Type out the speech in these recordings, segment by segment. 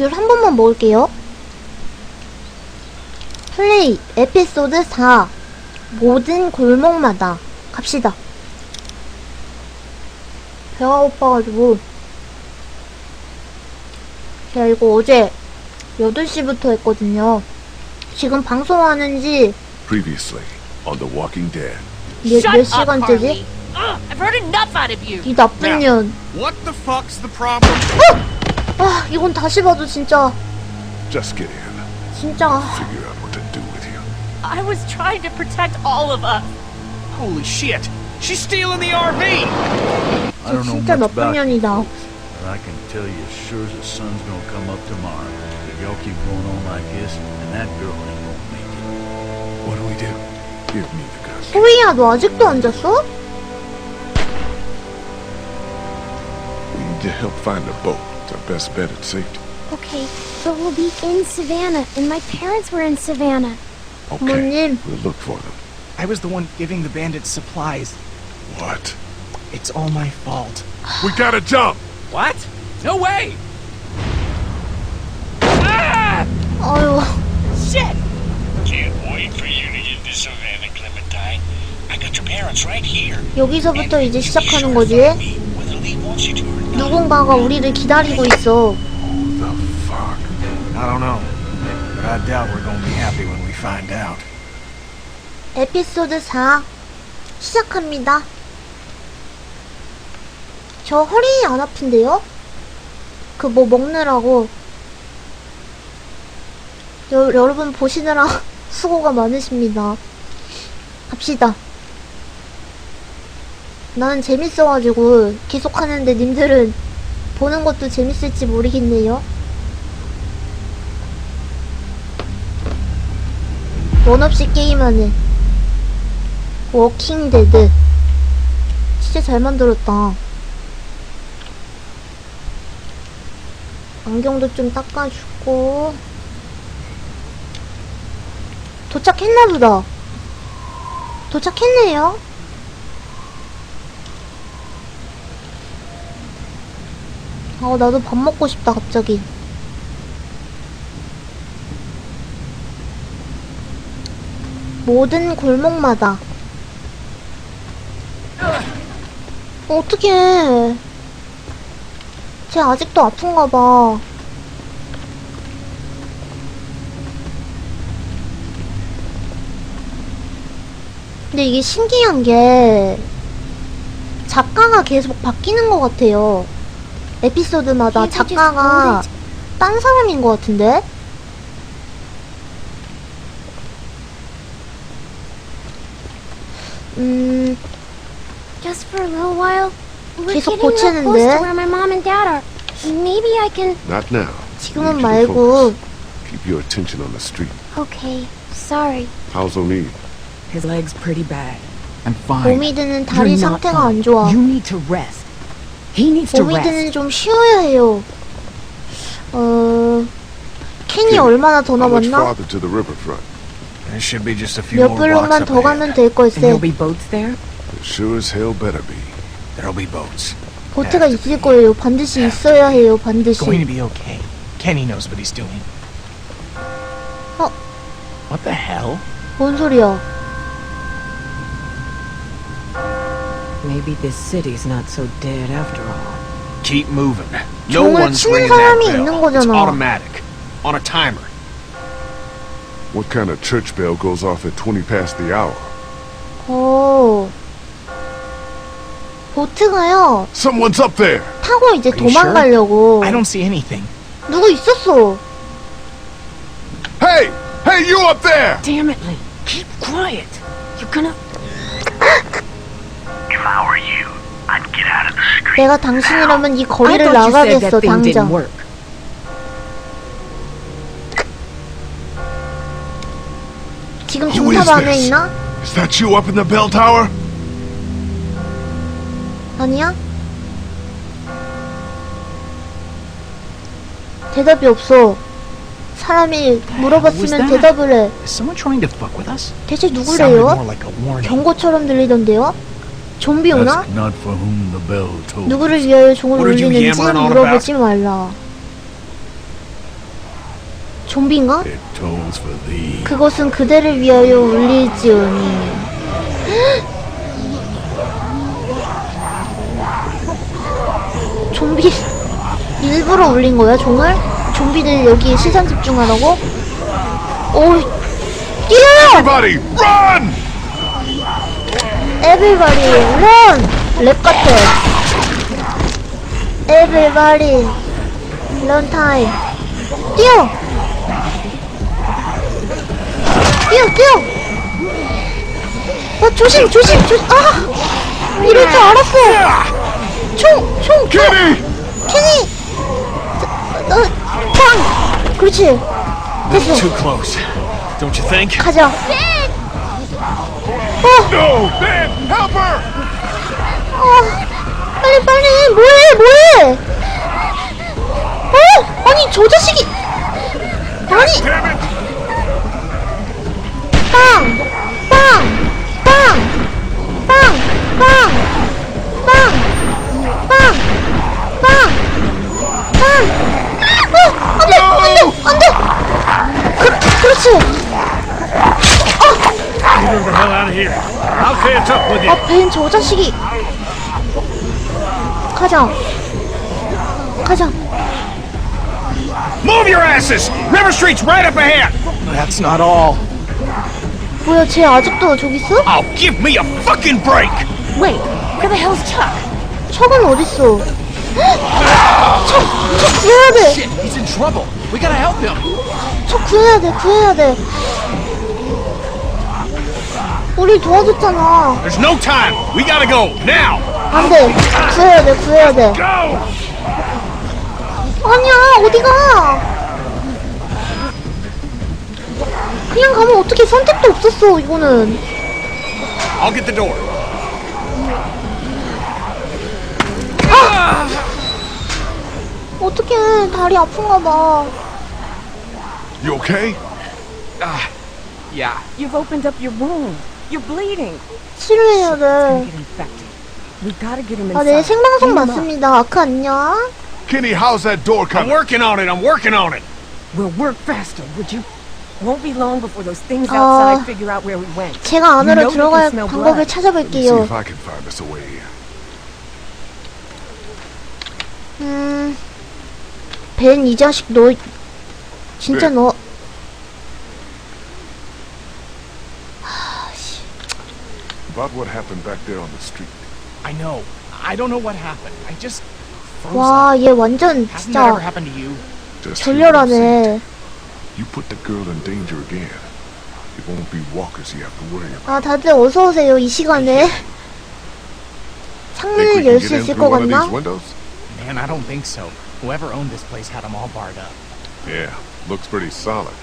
귤 한 번만 먹을게요. 플레이 에피소드 4 모든 골목마다 갑시다. 배가 고파가지고 제가 이거 어제 8시부터 했거든요. 지금 방송하는지 Previously on The Walking Dead. 몇, 몇 시간째지? 이 나쁜 년. What the fuck's the problem? 아, 이건 다시 봐도 진짜, Just get in. 진짜. Figure out what to do with you. I was trying to protect all of us. Holy shit! She's stealing the RV! I don't know 진짜 much 나쁜 about you, 년이다. but I can tell you as sure as the sun's gonna come up tomorrow. If y'all keep going on like this, then that girl ain't gonna make it. What do we do? Give me the gun. 호이야, 너 아직도 안 잤어? We need to help find a boat. It's our best bet at safety. Okay, but we'll be in Savannah, and my parents were in Savannah. Okay. 부모님, We'll look for them. I was the one giving the bandits supplies. What? It's all my fault. We gotta jump! What? No way! 아유, Shit! Can't wait for you to get to Savannah, Clementine. I got your parents right here. 여기서부터 이제 시작하는 거지? Whether Lee wants you to or not. 누군가가 우리를 기다리고 있어. Who the fuck? I don't know. But I doubt we're gonna be happy when we find out. 에피소드 4 시작합니다. 저 허리 안 아픈데요? 그 뭐 먹느라고 여, 여러분 보시느라 수고가 많으십니다. 갑시다. 나는 재밌어가지고 계속 하는데 님들은 보는 것도 재밌을지 모르겠네요. 원 없이 게임하는 워킹 데드. 진짜 잘 만들었다. 안경도 좀 닦아주고. 도착했나보다. 도착했네요 아 나도 밥 먹고 싶다 갑자기 모든 골목마다 어떡해. 쟤 아직도 아픈가 봐. 근데 이게 신기한 게 작가가 계속 바뀌는 것 같아요. 에피소드마다 작가가? 딴 사람인 것 같은데? 음, Just for a little while. We're 계속 getting real close 고치는데? to where my mom and dad are. Maybe I can. Not now. 지금은 말고. Keep your attention on the street. Okay, sorry. How's O'Neill? His leg's pretty bad. I'm fine. 몸이 드는 다리 상태가. 안 좋아. You need to rest. He needs to rest. 드는 좀 쉬어야 해요. 어, 캔이 Kenny, 얼마나 더 How much 남았나? farther to the riverfront? There should be just a few 몇 more blocks 블록만 up 더 가면 ahead. 될 And 걸세. there'll be boats there? There sure as hell better be. There'll be boats. 보트가 있을 거예요. 반드시 있어야 해요. It's going to 반드시. be okay. Kenny knows what he's doing. Oh. What the hell? 뭔 소리야? Maybe this city's not so dead after all. Keep moving. No 종을 one's 치는 ringing that 사람이 bell. 있는 It's 거잖아. automatic. On a timer. What kind of church bell goes off at 20 past the hour? 어. 보트가요. Someone's up there! 타고 이제 Are you 도망가려고. I don't see anything. 누구 있었어? Hey! Hey, you up there! Damn it, Lee. Keep quiet. You're gonna. 내가 당신이라면 이 거리를 나가겠어 당장. 지금 중탑 안에? 있나? Is that you up in the bell tower? 아니야? 대답이 없어. 사람이 물어봤으면? 대답을 해. Is someone trying to fuck with us? 대체 누구래요? 경고처럼 들리던데요? 좀비 오나? Ask not for whom the bell told. 누구를 위하여 종을 울리는지 물어보지 말라. 좀비인가? 그것은 그대를 위하여 울릴지어니. 좀비 일부러 울린 거야 종을? 좀비들 여기 시선 집중하라고? 오 뛰어! Everybody, run! Everybody run! 랩 같아. Everybody run time. 뛰어! 뛰어 뛰어! 어 조심 조심 조심 아 이럴 줄 알았어. 총 총. Kitty! 캐니. 어, 빵. 그렇지. 됐어. Too close. Don't you think? 가자. No! Ben, help her! 어, 빨리 빨리 뭐해 뭐해? 어 아니 저 자식이 아니 벤 저 자식이! 가자. 가자. Move your asses! River Street's right up ahead! That's not all. 뭐야, 쟤 아직도 저기 있어? Oh, give me a fucking break! Wait, where the hell's Chuck? 척은 어딨어? 척! 척 구해야 돼! He's in trouble. We gotta help him. 척 구해야 돼, 구해야 돼. 우리 도와줬잖아. There's no time! We gotta go, now! 안 돼. 구해야 돼, 구해야 돼. Go! 아니야, 어디가? 그냥 가면 어떻게 선택도 없었어, 이거는. I'll get the door. 어떡해, 다리 아픈가 봐. You okay? Yeah. You've opened up your wound. You're bleeding. 치료해야 돼. Get infected. We gotta get him 아, inside. 네, 생방송 him up. 맞습니다. 아크 안녕. Kenny, how's that door I'm coming? working on it, I'm working on it! We'll work faster, would you? Won't be long before those things 아. outside figure out where we went. 제가 안으로 You know 들어갈 can smell 방법을 blood. Let me see 찾아볼게요. if I can find us a way in. 음, 벤 이 자식 너 진짜 네. 너 About what happened back there on the street. I know. I don't know what happened. I just froze 와, up. 얘 완전 Hasn't that ever 진짜 happened to you? Just hear what I'm saying. 절렬하네. You put the girl in danger again. It won't be walkers you have to worry about. 아, 다들 어서 오세요. 이 시간에 Think we 창문을 can 열 get 수 in 있을 through 것 one of 같나? these windows? Man, I don't think so. Whoever owned this place had them all barred up. Yeah, looks pretty solid.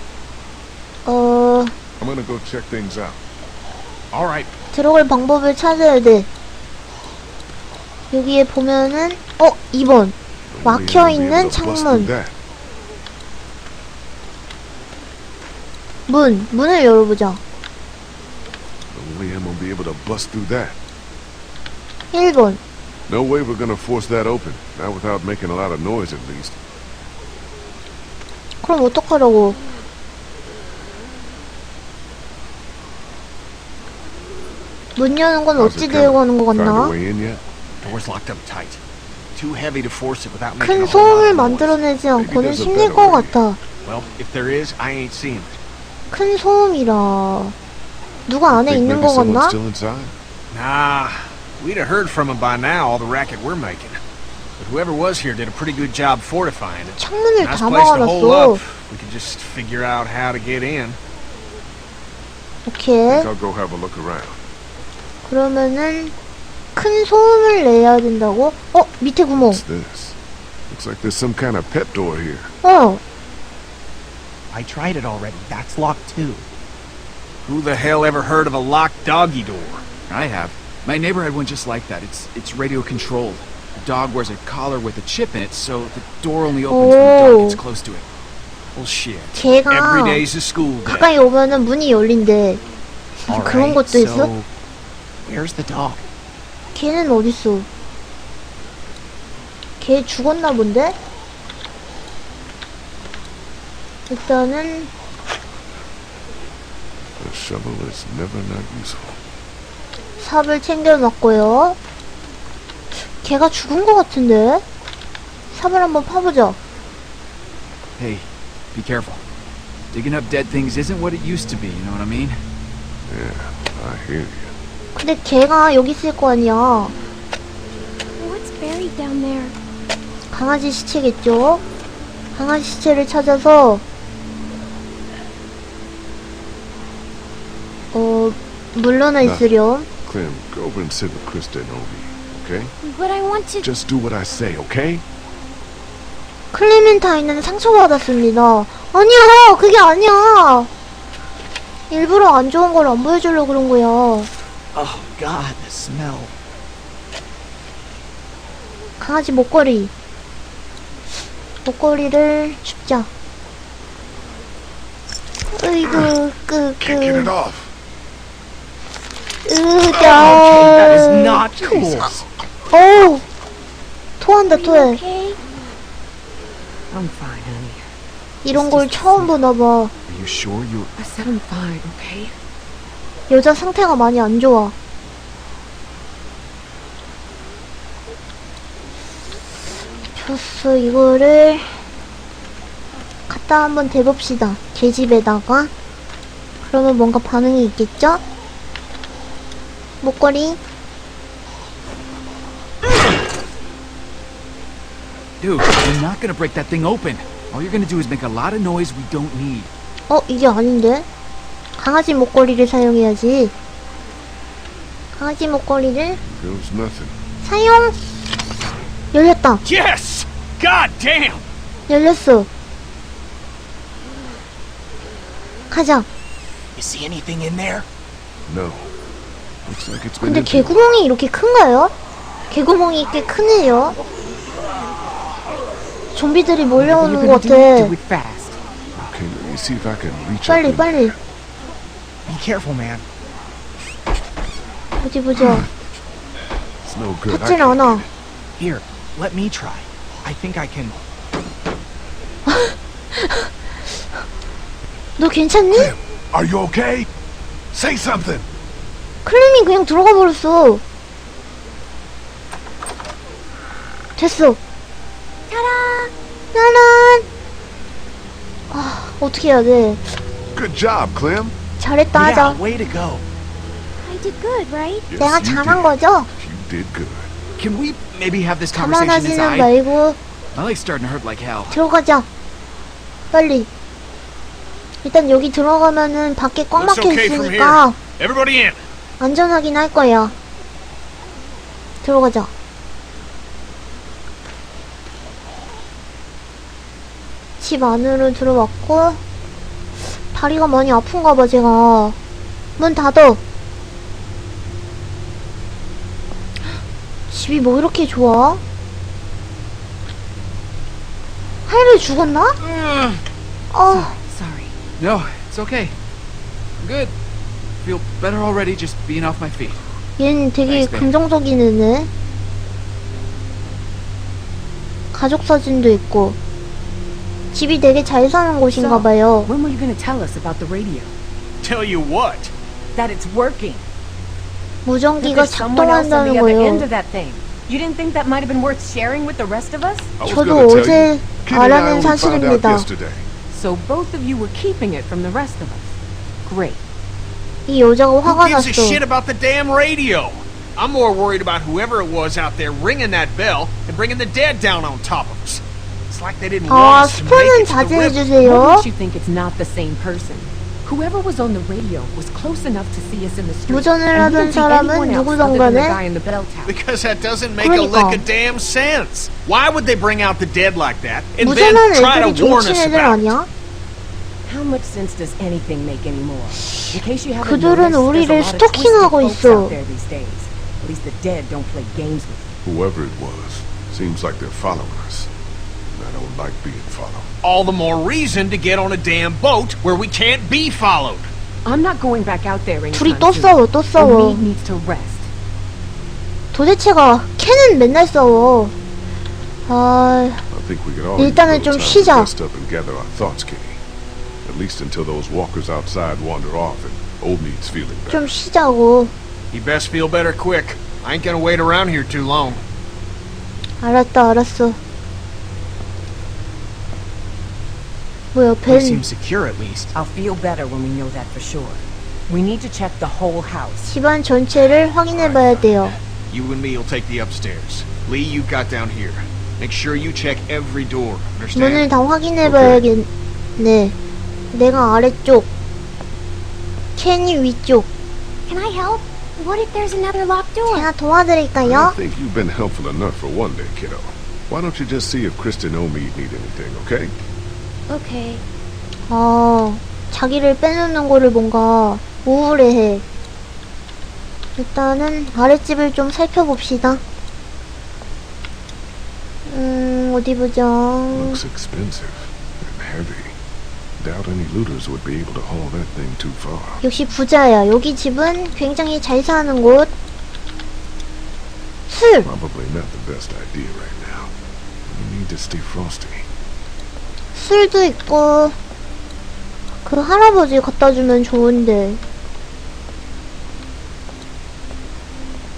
어, I'm gonna go check things out. All right. 들어갈 방법을 찾아야 돼. 여기에 보면은 어, 2번. Only 막혀 있는 창문. 문, 문을 열어보자. Only him will be able to bust through that. 1번. No way we're gonna force that open. Not without making a lot of noise at least. 그럼 어떡하라고? 문 여는 건 어찌 되고? 하는 a 같나? 큰 소음을. 만들어내지 않고는 힘들 것. 같아. 큰 소음이라. 누가 안에 있는 someone's 같나? Nah, we'd have heard from him by now, all the racket we're making. But whoever was here did a pretty good job fortifying it. 창문을 다 막아놨어. We could just figure out how to get in. 오케이. I'll go have a look around. 그러면은 큰 소음을 내야 된다고? 어, 밑에 구멍. What's this? Looks like there's some kind of pet door here. 어, I tried it already. That's locked too. Who the hell ever heard of a locked doggy door? I have. My neighbor had one just like that. It's it's radio controlled. The dog wears a collar with a chip in it, so the door only opens when the dog gets Oh. close to it. Bullshit. Every day's a school day. 가까이 오면은 문이 열린대. 그런 right, 것도 있어? Where's the dog? 걔는 어딨어? 걔 죽었나 본데? 일단은 The shovel is never not useful. 삽을 챙겨놨고요. 걔가 죽은 것 같은데? 삽을 한번 파보자. Hey, be careful. Digging up dead things isn't what it used to be, you know what I mean? Yeah, I hear you. 근데 걔가 여기 있을 거 아니야. 강아지 시체겠죠? 강아지 시체를 찾아서 어 물러나 있으렴. Clem, go over and sit with Krista and Obi, okay? But I want to. Just do what I say, okay? 클레멘타인은 상처받았습니다. 아니야, 그게 아니야. 일부러 안 좋은 걸 안 보여주려고 그런 거야. Oh god, the smell. 강아지 목걸이. 목걸이를 줍자. 으이구, 끄, Can't get it 끄. off. Okay, that is 으자. not cool. 어우. 토한다, 토해. I'm fine, honey. 이런 걸 처음 보나 봐. Are you sure you're... I said I'm fine, okay? 여자 상태가 많이 안 좋아. 좋았어, 이거를 갖다 한번 대봅시다. 제 집에다가. 그러면 뭔가 반응이 있겠죠? 목걸이. Dude, you're not gonna break that thing open. All you're gonna do is make a lot of noise we don't need. 어, 이게 아닌데? 강아지 목걸이를 사용해야지. 강아지 목걸이를 Feels nothing. 사용! 열렸다. Yes! God damn! 열렸어. 가자. You see anything in there? No. Looks like it's been 근데 empty. 개구멍이 이렇게 큰가요? 개구멍이 꽤 크네요. 좀비들이 몰려오는 것 같아. do it fast. Okay, let me see if I can reach 빨리 and- 빨리. Be careful, man. 어디 보자. It's no good. I 닿질 can't 않아. Here, let me try. I think I can. 너 괜찮니? Are you okay? Say something. 클림이 그냥 들어가 버렸어. 됐어. Ta-da! 짜란. 아, 어떻게 해야 돼? Good job, Clem. 잘했다 Yeah, 하자. way to go. I did good, right? Yes, 내가 you 잘한 did. 거죠? You did good. Can we maybe have this conversation inside? 말고 My leg's starting to hurt like hell. 들어가자. 빨리. 일단 여기 들어가면은 밖에 꽉 Looks 막혀 okay from 있으니까 Everybody in! 안전하긴 할 거야. 들어가자. 집 안으로 들어왔고 다리가 많이 아픈가 봐 제가. 문 닫어. 집이 뭐 이렇게 좋아? 할배 죽었나? 어, Sorry. No, it's okay. I'm good. Feel better already just being off my feet. 얘는 되게 Thanks, babe. 긍정적인 애네. 가족 사진도 있고. 집이 되게 잘 사는 곳인가 봐요. When were you gonna tell us about the radio? Tell you what? That it's working. That 무전기가 there's someone else on 작동한다는 the other end 거예요. of that thing. You didn't think that might have been worth sharing with the rest of us? I was 저도 gonna tell 어제 you. Kenny and I 알아낸 only found out 사실입니다. yesterday. So both of you were keeping it from the rest of us. Great. 이 여자가 Who 화가 gives a 났어. shit about the damn radio? I'm more worried about whoever it was out there ringing that bell and bringing the dead down on top of us. 아, want us to make 스포는 it to the 자제해 river. What 주세요. makes you think it's not the same person? Whoever was on the radio was close enough to see us in the street. 무전을 and 하던 we didn't see 사람은 anyone else 누구든 other than the 간에 guy in the bell tower. Because that doesn't make a 그러니까. lick of damn sense. Why would they bring out the dead like that and then 무전하는 try to 애들이 warn 좋친 us 애들 about it? 아니야? How much sense does anything make anymore? In case you haven't 그들은 noticed, 우리를 there's a lot of twisted 스토킹하고 folks 있어. out there these days. At least the dead don't play games with you. Whoever it was, seems like they're following us. And I don't like being followed. All the more reason to get on a damn boat where we can't be followed. I'm not going back out there 둘이 anytime 또 soon. 싸워, 또 The 싸워. meat needs to rest. 도대체가 캔은 맨날 싸워. 아, I think we could all 일단은 use a 좀 little time 쉬자. to rest up and gather our thoughts, Kenny. At least until those walkers outside wander off and old meat's feeling better. 좀 쉬자고. You best feel better quick. I ain't gonna wait around here too long. 알았다, 알았어. 뭐야, Place 벤 seems secure at least. I'll feel better when we know that for sure. We need to check the whole house. 집안 전체를 확인해봐야 돼요. You and me'll take the upstairs. Lee, you got down here. Make sure you check every door. 문을 Understand? 다 확인해봐야겠네. 내가 아래쪽, 캔이 위쪽. Can I help? What if there's another locked door? 제가 I 도와드릴까요? think you've been helpful enough for one day, kiddo. Why don't you just see if Kristen and Omid need anything, okay? Okay. 아, 자기를 빼놓는 거를 뭔가 우울해해. 일단은 아랫집을 좀 살펴봅시다. 음, 어디 보자. Looks expensive and heavy. Doubt any looters would be able to haul that thing too far. 역시 부자야. 여기 집은 굉장히 잘 사는 곳. 술! Probably not the best idea right now. You need to stay frosty. 술도 있고. 그 할아버지 갖다 주면 좋은데.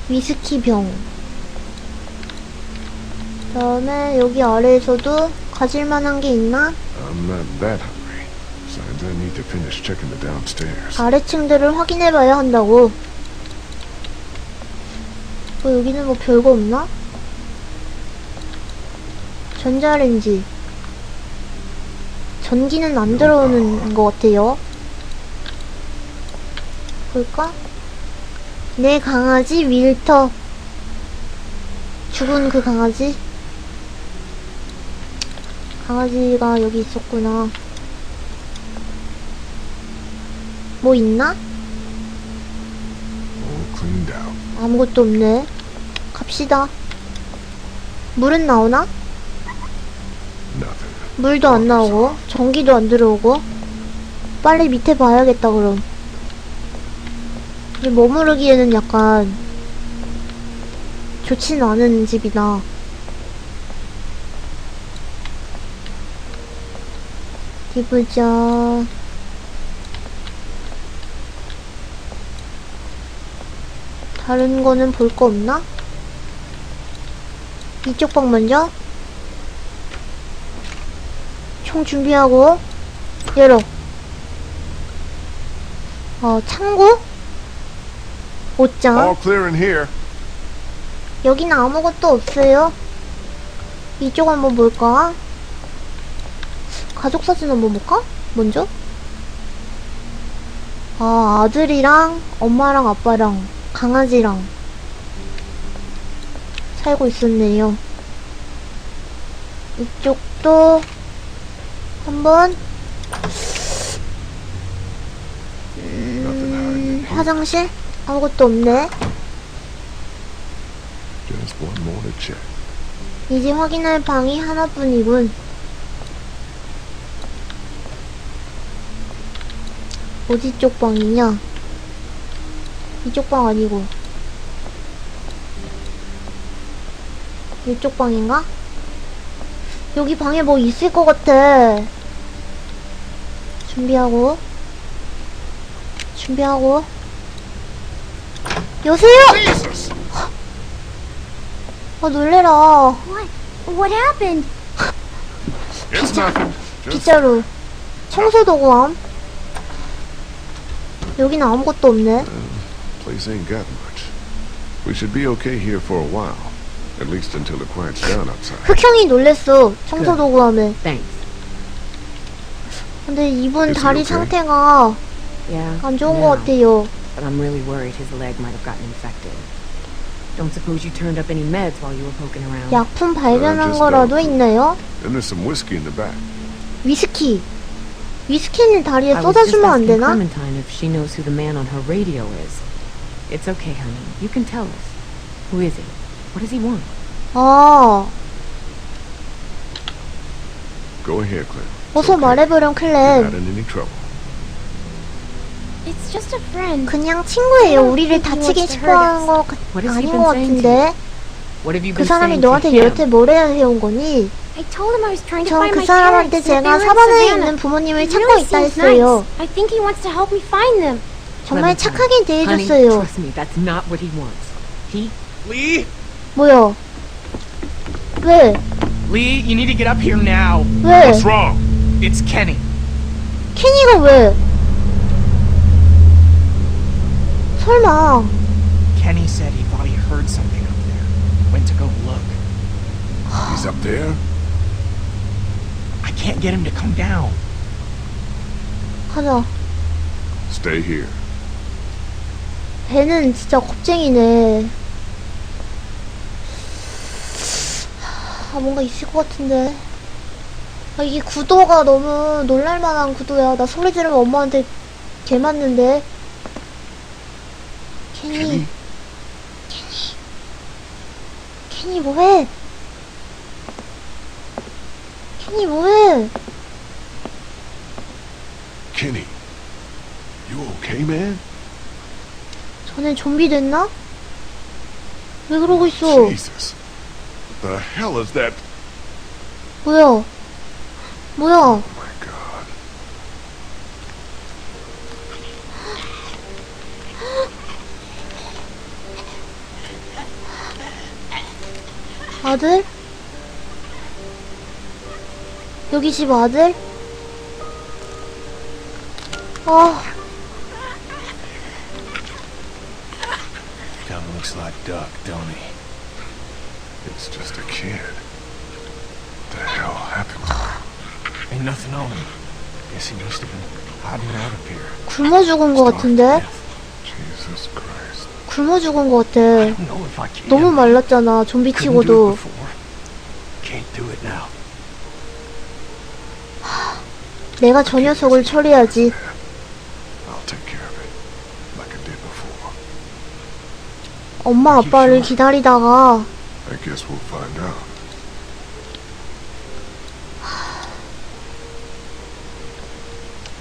위스키 병. 그다음에 여기 아래에서도 가질 만한 게 있나? I'm not that hungry. Besides, I need to finish checking the downstairs. 아래층들을 확인해봐야 한다고. 뭐 여기는 뭐 별거 없나? 전자레인지. 전기는 안 들어오는 것 같아요. 볼까? 내 강아지 윌터. 죽은 그 강아지. 강아지가 여기 있었구나. 뭐 있나? Out. 아무것도 없네. 갑시다. 물은 나오나? 물도 안 나오고, 전기도 안 들어오고. 빨리 밑에 봐야겠다, 그럼. 이제 머무르기에는 약간, 좋진 않은 집이다. 어디 보자. 다른 거는 볼 거 없나? 이쪽 방 먼저. 총 준비하고 열어. 어, 창고? 옷장. 여기는 아무것도 없어요. 이쪽 한번 볼까? 가족 사진 한번 볼까? 먼저? 아, 아들이랑 엄마랑 아빠랑 강아지랑 살고 있었네요. 이쪽도 한번 here. 화장실 아무것도 없네. Check. 이제 확인할 방이 하나뿐이군. 어디 쪽 방이냐? 이쪽 방 아니고. 이쪽 방인가? 여기 방에 뭐 있을 것 같아. 준비하고. 준비하고. 여세요! 아, 놀래라. What? What happened? It's nothing. Just 빗자루 청소 도구함 여기는 아무것도 없네 place ain't got much. We should be okay here for a while. At least until it quiets down outside. 흑형이 놀랬어 청소 도구함에 Thanks. 근데 이분 Is he 다리 okay? 상태가 Yeah. 안 좋은 now, 것 같아요 But I'm really worried his leg might have gotten infected. Don't suppose you turned up any meds while you were poking around? 약품 발견한 just 거라도 don't. 있나요? And there's some whiskey in the back. 위스키 위스키는 다리에 I was just 쏟아주면 안 asking 되나? Clementine if she knows who the man on her radio is. It's okay, honey. You can tell us. Who is he? What does he want? 아 Go ahead, Clint. 어서 말해보렴 You're 클랜 not in any trouble. It's just a friend. 그냥 친구예요 우리를 다치게 싶어하는 거 같- What has he 아닌 been 것 saying to 같은데 What have you 그 been 사람이 saying to 너한테 him? 여태 뭐래 해온 거니? I told him I was trying to 전 find 그 my 사람한테 parents. that they 제가 were in 사반에. 있는 부모님을 찾고 really 있다 seems 했어요. nice. I think he wants to help me find them. 정말 Clementine, 착하게 honey, 대해줬어요. trust me, that's not what he wants. He Lee? 뭐야? 왜? Lee, you need to get up here now. 왜? wrong? It's Kenny. 케니가 왜? 설마 Kenny said he thought he heard something up there. Went to go look. He's up there? I can't get him to come down. 가자. Stay here. 배는 진짜 겁쟁이네. 아, 뭔가 있을 것 같은데. 아, 이게 구도가 너무 놀랄만한 구도야. 나 소리 지르면 엄마한테 개 맞는데. 케니. Kenny? 케니. 케니 뭐해? 케니 뭐해? Kenny. You okay, man? 전에 좀비 됐나? 왜 그러고 있어? Jesus. The hell is that? 뭐야? 뭐야? Oh my god. 아들? 여기 집 아들? 아, Kind of looks like Duck, don't he? It's just a kid. Ain't nothing on him. Guess he must have been hiding out up here. 굶어 죽은 것 같은데? Jesus Christ. 굶어 죽은 것 같아. I don't know if I can. 너무 말랐잖아, 좀비 Couldn't do it 치고도. before. Can't do it now. 내가 저 녀석을 처리하지. I'll take care of it. Like I did before. 엄마 아빠를 기다리다가 I guess we'll find out.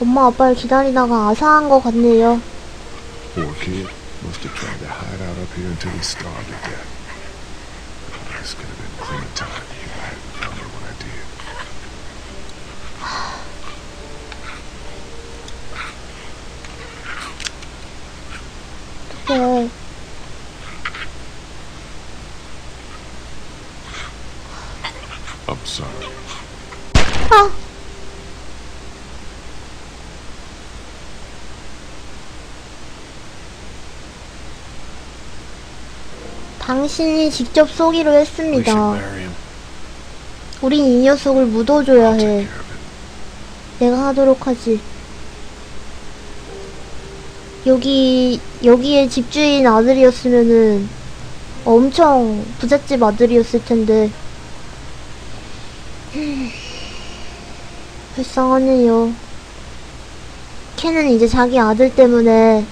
엄마 아빠를 기다리다가 아사한 것 같네요. Poor kid. Must have tried to hide out up here until he starved to death. This could have been Clementine if I hadn't found her when I did. 그래. I'm sorry. 아! 당신이 직접 쏘기로 했습니다. 우린 이 녀석을 묻어줘야 해. 내가 하도록 하지. 여기, 여기에 집주인 아들이었으면은 엄청 부잣집 아들이었을 텐데. 흠, 불쌍하네요. 켄은 이제 자기 아들 때문에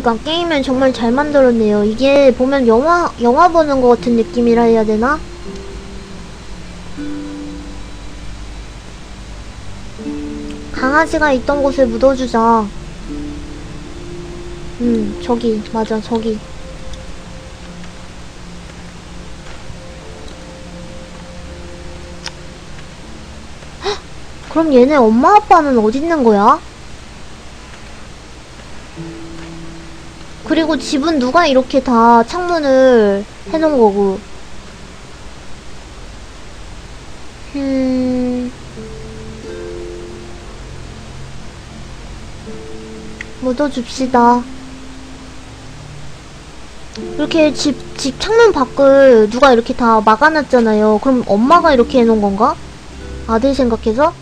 그러니까 게임을 정말 잘 만들었네요. 이게 보면 영화 영화 보는 것 같은 느낌이라 해야 되나? 강아지가 있던 곳에 묻어주자. 음, 저기 맞아 저기. 헉! 그럼 얘네 엄마 아빠는 어디 있는 거야? 그리고 집은 누가 이렇게 다 창문을 해놓은 거고. 음. 묻어줍시다. 이렇게 집, 집 창문 밖을 누가 이렇게 다 막아놨잖아요. 그럼 엄마가 이렇게 해놓은 건가? 아들 생각해서?